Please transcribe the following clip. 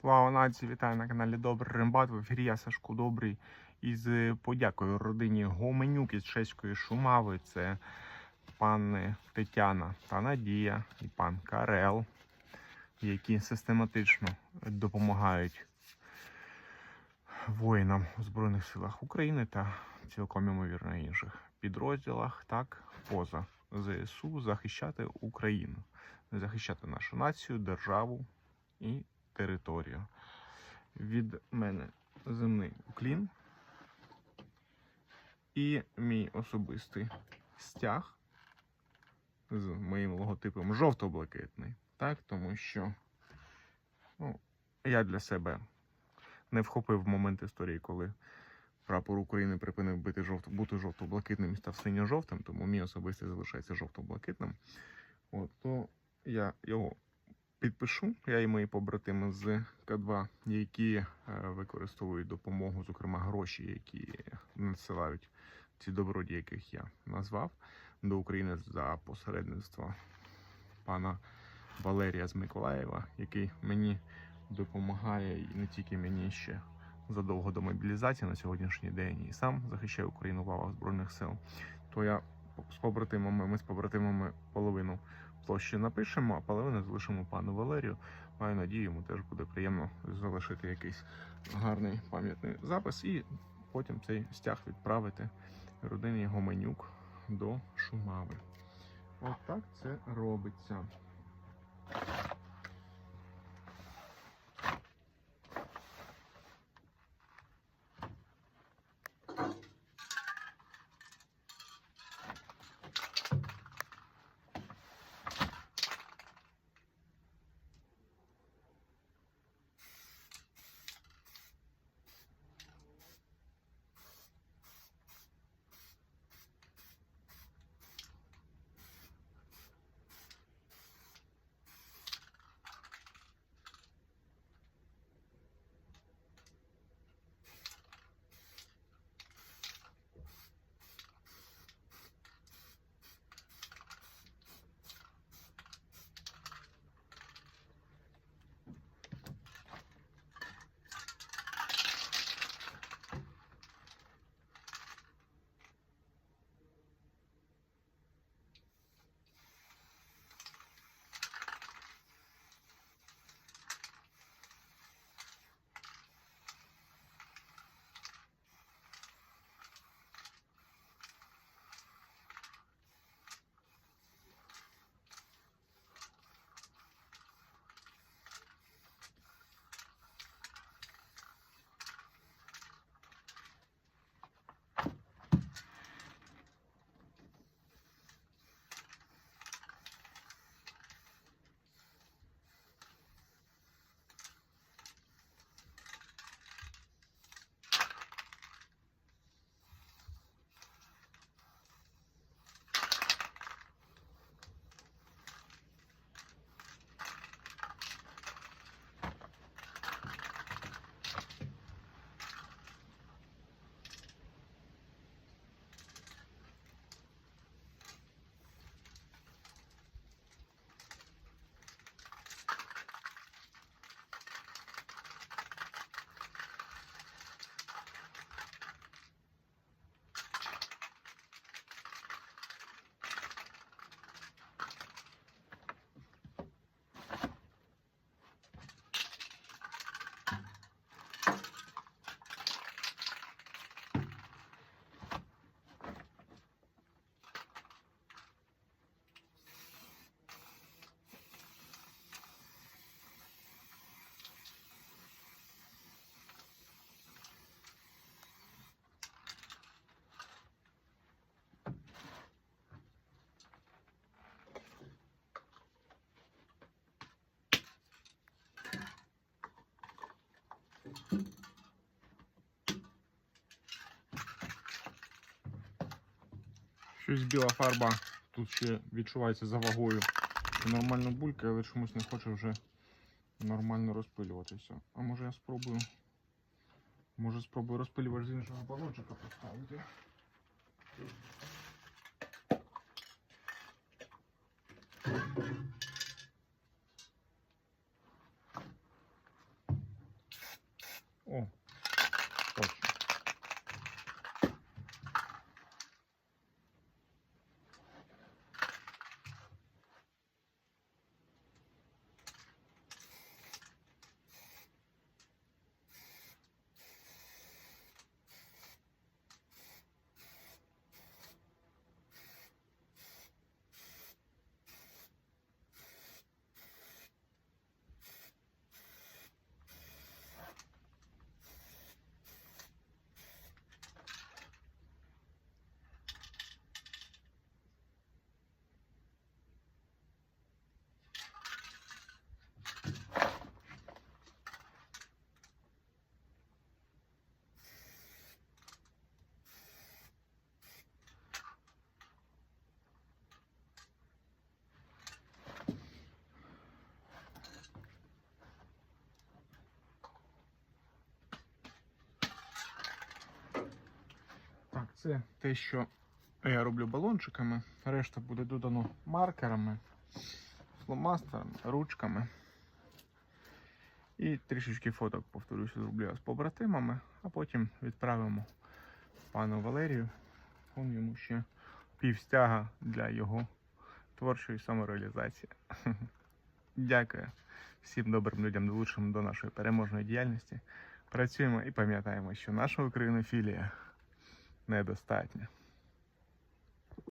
Слава нації, вітаю на каналі Добрий Рембат. В ефірі я Сашко Добрий із подякою родині Гоменюк із чеської Шумави. Це пани Тетяна та Надія і пан Карел, які систематично допомагають воїнам у Збройних силах України та цілком ймовірно інших підрозділах, так поза ЗСУ захищати Україну, захищати нашу націю, державу і територію. Від мене земний уклін і мій особистий стяг з моїм логотипом жовто-блакитний. Так, тому що ну, я для себе не вхопив момент історії, коли прапор України припинив бути, жовто, бути жовто-блакитним і став синьо-жовтим, тому мій особистий залишається жовто-блакитним. От, то я його підпишу. Я і мої побратими з К2, які е, використовують допомогу, зокрема гроші, які надсилають ці добродії, яких я назвав до України за посередництва пана Валерія з Миколаєва, який мені допомагає і не тільки мені ще задовго до мобілізації на сьогоднішній день і сам захищаю Україну в Збройних сил. То я з побратимами, ми з побратимами половину площі напишемо, а половину залишимо пану Валерію. Маю надію, йому теж буде приємно залишити якийсь гарний пам'ятний запис і потім цей стяг відправити родині Гоменюк до Шумави. От це робиться. Щось біла фарба тут ще відчувається за вагою. Нормально булькає, але чомусь не хоче вже нормально розпилюватися. А може я спробую. Може спробую розпилювач з іншого балончика поставити. Це те, що я роблю балончиками. Решта буде додано маркерами, фломастерами, ручками. І трішечки фоток, повторюся, зроблю з побратимами, а потім відправимо пану Валерію. Он йому ще півстяга для його творчої самореалізації. Дякую всім добрим людям, долученим до нашої переможної діяльності. Працюємо і пам'ятаємо, що наша українофілія недостатня.